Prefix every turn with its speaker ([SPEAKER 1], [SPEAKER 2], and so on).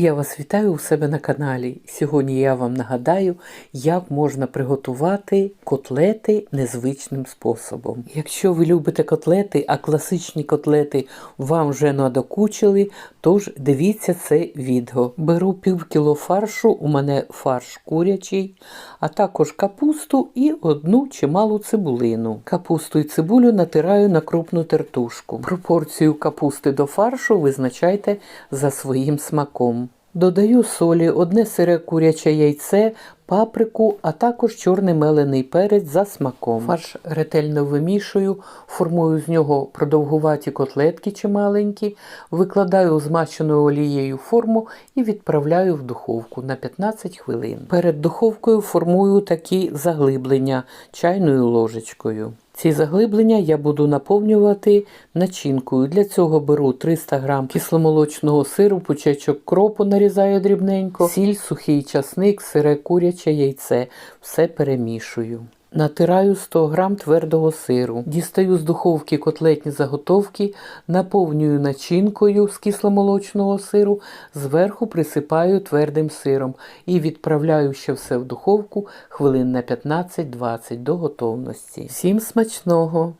[SPEAKER 1] Я вас вітаю у себе на каналі. Сьогодні я вам нагадаю, як можна приготувати котлети незвичним способом. Якщо ви любите котлети, а класичні котлети вам вже надокучили, тож дивіться це відео. Беру пів кіло фаршу, у мене фарш курячий, а також капусту і одну чималу цибулину. Капусту і цибулю натираю на крупну тертушку. Пропорцію капусти до фаршу визначайте за своїм смаком. Додаю солі, одне сире куряче яйце, паприку, а також чорний мелений перець за смаком. Фарш ретельно вимішую, формую з нього продовгуваті котлетки чи маленькі, викладаю у олією форму і відправляю в духовку на 15 хвилин. Перед духовкою формую такі заглиблення чайною ложечкою. Ці заглиблення я буду наповнювати начинкою. Для цього беру 300 г кисломолочного сиру, пучечок кропу нарізаю дрібненько, сіль, сухий часник, сире куряче яйце. Все перемішую. Натираю 100 г твердого сиру, дістаю з духовки котлетні заготовки, наповнюю начинкою з кисломолочного сиру, зверху присипаю твердим сиром і відправляю ще все в духовку хвилин на 15-20 до готовності. Всім смачного!